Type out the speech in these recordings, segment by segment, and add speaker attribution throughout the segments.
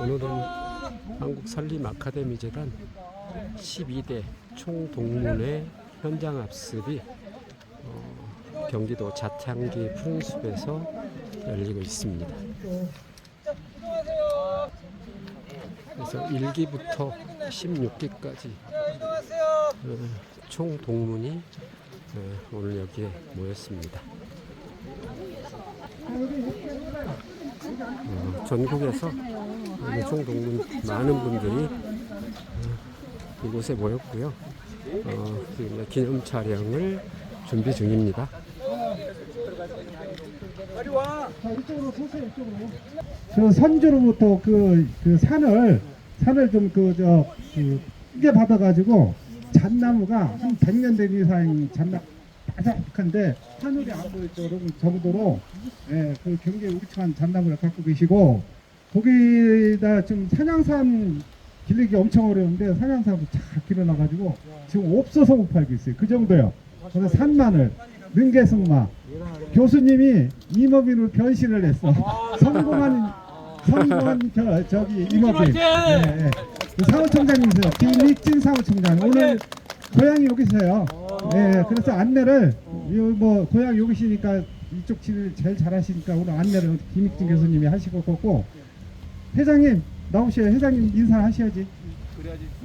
Speaker 1: 오늘은 한국 산림 아카데미 재단 12대 총동문회 현장 압습이 어, 경기도 자탕기 푸른숲에서 열리고 있습니다. 그래서 1기부터 16기까지 어, 총 동문이 어, 오늘 여기에 모였습니다. 어, 전국에서 오늘 총 동문 많은 분들이 어, 이곳에 모였고요. 어, 지금 기념 촬영을 준비 중입니다.
Speaker 2: 그 선주로부터 그, 그 산을 산을 좀 그저 그, 크게 받아가지고 잣나무가 한 100년 된 이상 잣나 바삭한데 하늘이 안 보일 정도로, 예, 그 경기에 우리창한 잣나무를 갖고 계시고 거기다 좀 산양산 길르기 엄청 어려운데 산양산도 잘 길러놔가지고 지금 없어서 못 팔고 있어요. 그 정도요. 그래서 산마늘, 능계승마 교수님이 임업인으로 변신을 했어. 성공한 성공한 저, 저기 임업인. 예, 예. 그 사무총장님이세요. 김익진 사무총장. 오늘 고향이 여기서요. 예, 그래서 안내를 이 뭐 고향 여기시니까 이쪽 집을 제일 잘하시니까 오늘 안내를 김익진 교수님이 하시고 고 회장님 나오셔요. 회장님 인사하셔야지.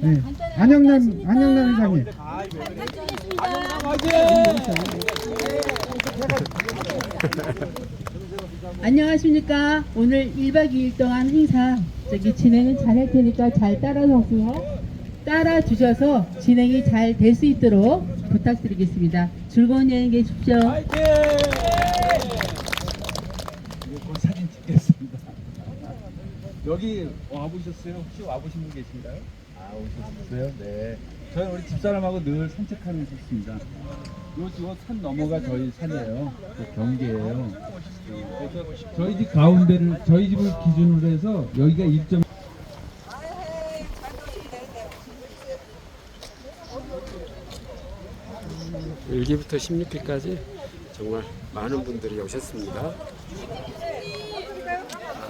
Speaker 2: 네. 안영남 안영남 회장님.
Speaker 3: 안녕하십니까. 오늘 1박 2일 동안 행사 저기 진행은 잘 할 테니까 잘 따라오세요. 따라 주셔서 진행이 잘 될 수 있도록 부탁드리겠습니다. 즐거운 여행 되십시오.
Speaker 4: 곧 사진 찍겠습니다. 여기 와보셨어요? 혹시 와보신 분 계신가요? 아 오셨어요? 네. 저희 우리 집사람하고 늘 산책하는 곳입니다. 요산 넘어가 저희 산이에요. 그 경계예요. 그래서 저희 집 가운데를 저희 집을 기준으로 해서 여기가 1점.
Speaker 1: 일기부터 16기까지 정말 많은 분들이 오셨습니다.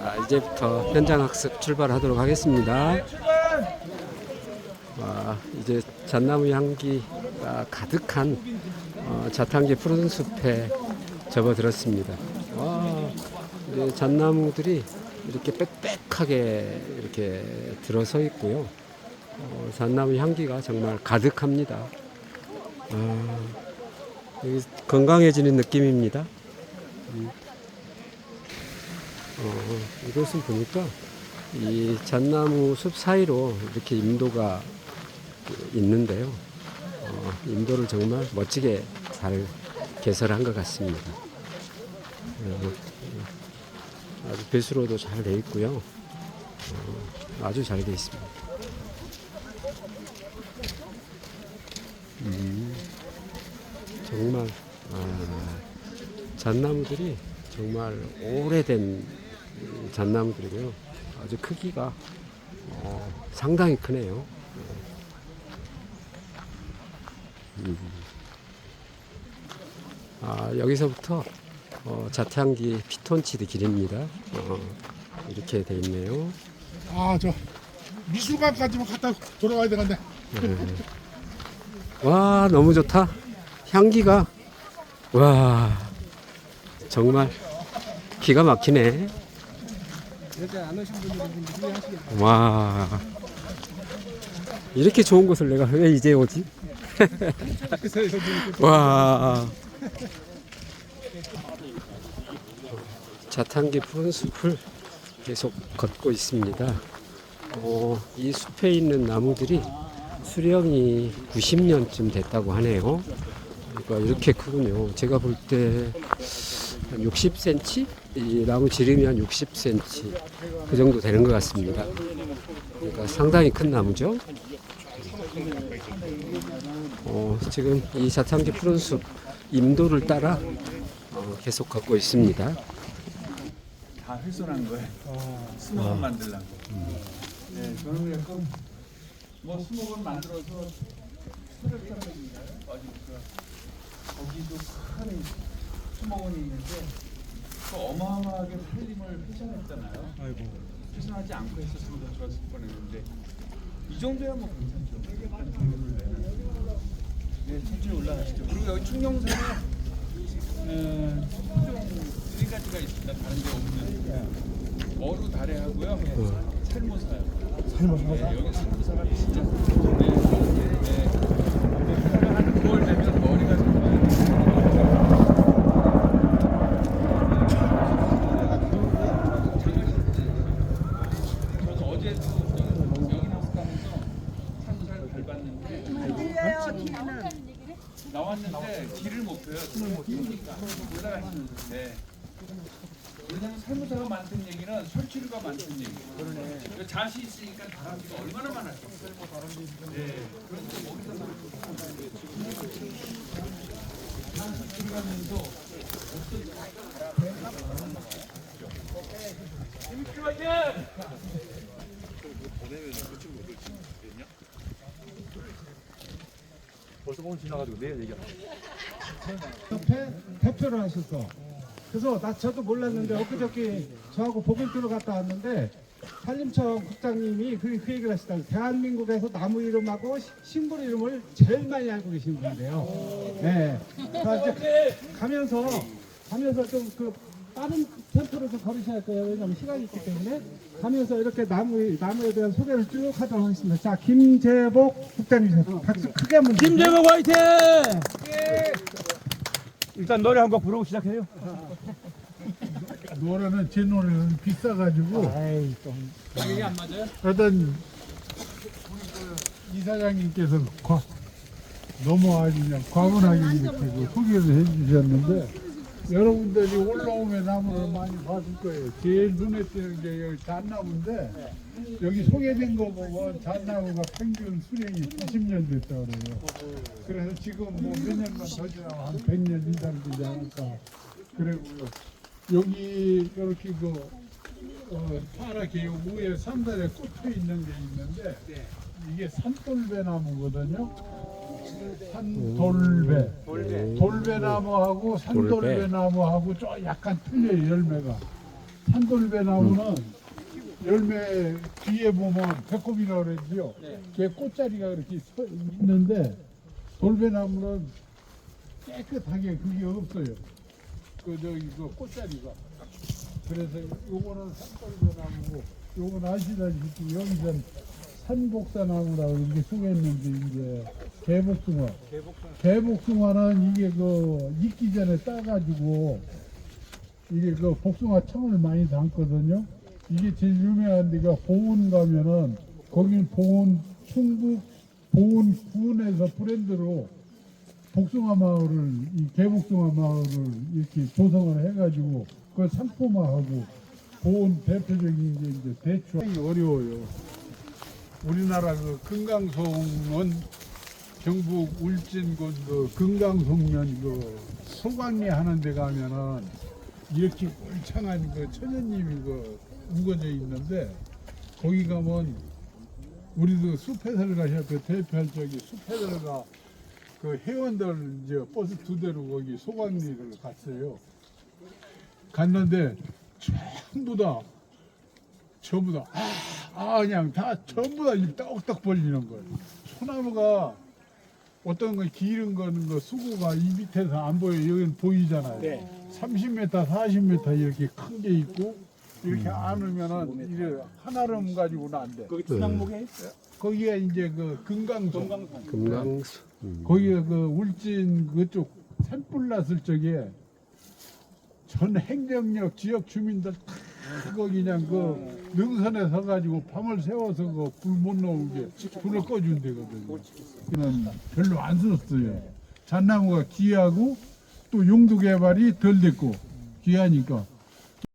Speaker 1: 아, 이제부터 현장 학습 출발하도록 하겠습니다. 와, 이제 잣나무 향기가 가득한 어, 자탕기 푸른 숲에 접어들었습니다. 와, 이제 잣나무들이 이렇게 빽빽하게 이렇게 들어서 있고요. 어, 잣나무 향기가 정말 가득합니다. 아, 여기 건강해지는 느낌입니다. 음. 어, 이것은 보니까 이 잣나무 숲 사이로 이렇게 임도가 있는데요. 어, 임도를 정말 멋지게 잘 개설한 것 같습니다. 어, 아주 배수로도 잘 돼 있고요. 어, 아주 잘 돼 있습니다. 정말 아, 잣나무들이 정말 오래된 잣나무들이고요. 아주 크기가 어, 상당히 크네요. 음. 아, 여기서부터 어, 자태향기 피톤치드 길입니다. 어, 이렇게 돼 있네요.
Speaker 5: 아 저 미술관까지만 갔다 돌아가야 되는데
Speaker 1: 와 너무 좋다 향기가. 와 정말 기가 막히네. 와 이렇게 좋은 곳을 내가 왜 이제 오지? 와. 자탄기 푸른 숲을 계속 걷고 있습니다. 어, 이 숲에 있는 나무들이 수령이 90년쯤 됐다고 하네요. 그러니까 이렇게 크군요. 제가 볼 때 60cm? 이 나무 지름이 한 60cm 그 정도 되는 것 같습니다. 그러니까 상당히 큰 나무죠. 어, 지금 이 자탄기 푸른 숲 임도를 따라 어, 계속 걷고 있습니다.
Speaker 4: 다 훼손한 거예요. 수목원 만들려고. 네, 저는 그래서 뭐 수목원 만들어서 술을 타는인가요? 거기도 큰 수목원이 있는데 그 어마어마하게 살림을 훼손했잖아요.
Speaker 5: 아이고
Speaker 4: 최선하지 않고 했었으면 더 좋았을 뻔했는데 이 정도야 뭐 괜찮죠. 네, 천천히 올라가시죠. 그리고 여기 충령산에 어, 특종 세 가지가 있습니다. 다른 데 없는 어루 다래하고요. 살모사요. 살모사. 네, 여기 살모사가 진짜 네, 네. 한 9월 되면 머리가 정말 저도 어제도 여기 나서 가면서 산사를 밟았는데 나왔는데 길을 못 펴요. 길을 못 펴니까 올라가시면서 네. 왜냐면 살모사가 많다는 얘기는 설치류가 많다는 얘기예요. 그러네. 자시 있으니까 다람쥐가 얼마나 많았겠어요. 네. 그런데 거기서 들어가면서 재밌게 와야
Speaker 2: 협회 대표를 하셨어. 그래서 나 저도 몰랐는데 엊그저께 저하고 보글교로 갔다 왔는데 산림청 국장님이 그, 그 얘기를 하시더라고요. 대한민국에서 나무 이름하고 시- 식물 이름을 제일 많이 알고 계신 분인데요. 네. 가면서 가면서 좀그 빠른 템포로 좀 걸으셔야 할 거예요. 왜냐하면 시간이 있기 때문에 가면서 이렇게 나무 나무에 대한 소개를 쭉 하도록 하겠습니다. 자 김재복 국장님 박수 크게 한번 주세요.
Speaker 6: 김재국 화이팅! 일단 노래 한 곡 부르고 시작해요.
Speaker 5: 노래는 제 노래는 비싸가지고
Speaker 4: 이게 안 맞아요?
Speaker 5: 어떤 이사장님께서 과, 너무 아주 그냥 과분하게 이렇게 그 소개를 해주셨는데 여러분들이 올라오면 나무를 많이 봤을 거예요. 제일 눈에 띄는 게 여기 잣나무인데 여기 소개된 거 보면 잣나무가 평균 수령이 90년 됐다고 그래요. 그래서 지금 뭐 몇 년만 더 지나면 한 100년 이상 되지 않을까. 그리고요. 여기 이렇게 그 어, 파랗게 요 위에 산달에 꽂혀 있는 게 있는데 이게 산돌배 나무거든요. 산돌배. 돌배 나무하고 산돌배 나무하고 좀 약간 틀려요 열매가. 산돌배 나무는 열매 뒤에 보면 배꼽이라고 그러지요. 걔 꽃자리가 이렇게 서 있는데 돌배 나무는 깨끗하게 그게 없어요. 그 저기 그 꽃자리가. 그래서 요거는 산돌배 나무고 요건 아시다시피 여기선 산복사나무라고 이렇게 소개했는데 이제 개복숭아. 개복숭아는 이게 그 익기 전에 따가지고 이게 그 복숭아 청을 많이 담거든요. 이게 제일 유명한 데가 보은 가면은 거기는 보은 충북 보은 구에서 브랜드로 복숭아 마을을 이 개복숭아 마을을 이렇게 조성을 해가지고 그 상품화하고 보온 대표적인 게 이제 대추 어려워요. 우리나라 그 금강송은 경북 울진군 그 금강송면 그 소강리 하는 데 가면은 이렇게 울창한 그 천연님이 그 우거져 있는데 거기 가면 우리도 숲해설가 협회 대표할 적이 숲해설가 그 회원들 이제 버스 두 대로 거기 소강리를 갔어요. 갔는데 전부 다 전부 다 아, 아 그냥 다 전부 다입 떡떡 벌리는 거예요. 소나무가 어떤 거 기른 거는 거 수고가 이 밑에서 안 보여 요 여기는 보이잖아요. 30m, 40m 이렇게 큰 게 있고 이렇게 안으면은 이래 하나름 가지고는 안 돼.
Speaker 6: 거기 중앙목에
Speaker 5: 거기가 이제 그 금강송.
Speaker 1: 금강수. 음.
Speaker 5: 거기가 그 울진 그쪽 산불 났을 적에 전 행정력 지역 주민들 다 거기 그냥 그 능선에 서가지고 밤을 새워서 그 불 못 나오게 불을 꺼준 데거든요. 그는 별로 안 썼어요. 잣나무가 귀하고 또 용도 개발이 덜 됐고 귀하니까